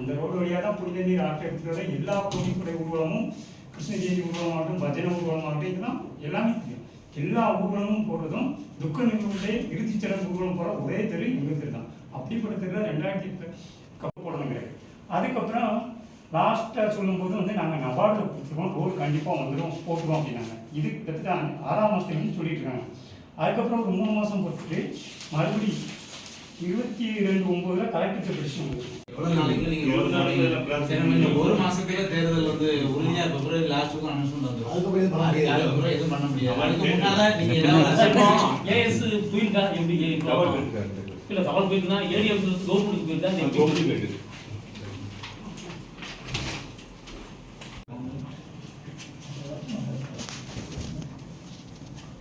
அந்த ரோடு வழியாக தான் புனித நீர் ஆற்ற எல்லா கோடிப்படை ஊர்வலமும் கிருஷ்ண ஜெயந்தி ஊர்வலமாகட்டும் பஜனை ஊர்வலமாகட்டும் இதெல்லாம் எல்லாமே தெரியும். எல்லா ஊர்வலமும் போடுறதும் துக்க நிகழ்வுடைய இறுதிச் சடங்கு ஊர்வலம் போகிற ஒரே தெரு இவங்க தெரு தான். அப்படிப்பட்ட தெருவில் ரெண்டாயிரத்தி கப்பு போடணுங்கிறது அதுக்கப்புறம் லாஸ்ட்டாக சொல்லும்போது வந்து நாங்கள் நபார்டில் கொடுத்துருவோம் ரோடு கண்டிப்பாக வந்துடும் போட்டுருவோம் அப்படின்னாங்க. இது கிட்டத்தட்ட ஆறாம் மாதத்துலேருந்து சொல்லிட்டு இருக்காங்க அதுக்கப்புறம் ஒரு மூணு மாதம் பொறுத்துட்டு மறுபடி இருபத்தி ரெண்டு ஒம்போதில் கலெக்டர் பெடிஷன் நீங்க ஒரு மாசத்துல தேர்தல் வந்து உறுதியா பிப்ரவரி லாஸ்ட் அனௌன்ஸ்மெண்ட் எதுவும் பண்ண முடியாது. அதுக்கு முன்னால நீங்க ஏஎஸ் போயிருக்கா? எப்படி இல்ல தகவல் போயிருக்குன்னா ஏடிஎம் கவர்மெண்ட்?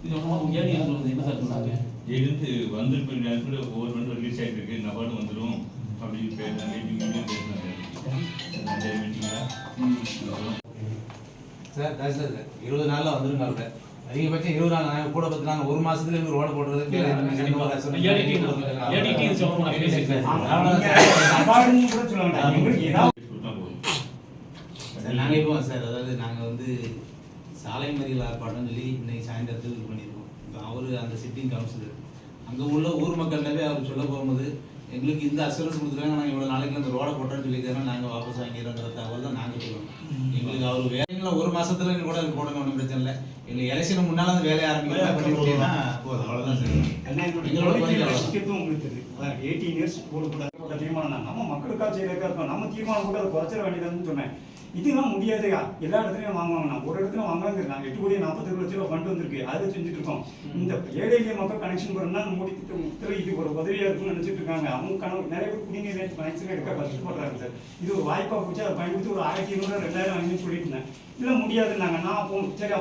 இது என்ன சார் சொன்னாங்க? எழுந்து வந்திருப்ப நேரத்தில் ஒவ்வொரு மணி ரிலீஸ் ஆகிட்டு இருக்கு நபார்டு வந்துடும் சார் இருபது நாள்ல வந்துருங்க அவர்கிட்ட அதிகபட்சம் இருபது நாள். நாங்க கூட பத்து நாங்க ஒரு மாசத்துல இருந்து ரோட போடுறது நாங்க இப்போ சார் அதாவது நாங்க வந்து சாலை மறியல் ஆர்ப்பாட்டம் சொல்லி இன்னைக்கு சாயந்தரத்துக்கு இது பண்ணியிருக்கோம் இப்போ அவரு அந்த சிட்டிங் கவுன்சிலர். அங்க உள்ள ஊர் மக்கள்கிட்டவே அவர் சொல்ல போகும்போது எங்களுக்கு இந்த அசூரன்ஸ் கொடுத்துருக்காங்க நாங்கள் இவ்வளோ நாளைக்கு அந்த ரோட போட்டோம்னு சொல்லிக்கிறோம் நாங்கள் வாபஸ் வாங்கிடுறோங்கிற தகவல் தான் நாங்கள் சொல்லுவோம். வேலைங்களை ஒரு மாசத்துல கூட போடுங்க ஒன்றும் பிரச்சனை இல்லை. எங்களுக்கு எலெக்ஷன் முன்னால அந்த வேலையை ஆரம்பிக்கலாம் போதும். அவ்வளோதான் சார். எங்களோட அவ்வளவுதான். உங்களுக்கு அதான் எயிட்டீன் இயர்ஸ் போடக்கூடாது. போட்ட தீர்மானம் நம்ம மக்களுக்காக செய்யறதுக்காக இருக்கும் நம்ம தீர்மானம் கூட அதை குறைச்சிட வேண்டியதுன்னு சொன்னேன். இதெல்லாம் முடியாதுயா? எல்லா இடத்துலையும் வாங்குவாங்க. ஒரு இடத்துல வாங்கலாங்கிறாங்க எட்டு கோடி நாற்பத்தி லட்ச ரூபா ஃபண்ட் வந்திருக்கு. அதை செஞ்சுட்டு இருக்கோம். இந்த ஏழை எளிய மக்கள் கனெக்ஷன் பண்ணா மோடி திட்டம் இது ஒரு உதவியா இருக்கும்னு நினைச்சிட்டு இருக்காங்க. அவங்க கனவு நிறைய பேர் குடிநீர் கனெக்ஷன் எடுக்க கஷ்டப்படுறாங்க சார். இது ஒரு வாய்ப்பாக போச்சு. அதை பயன்படுத்தி ஒரு ஆயிரத்தி ஐநூறு ரெண்டாயிரம் வாங்கி சொல்லிட்டு இருந்தேன். இதெல்லாம் முடியாதுன்னாங்க. நான் அப்போ சரி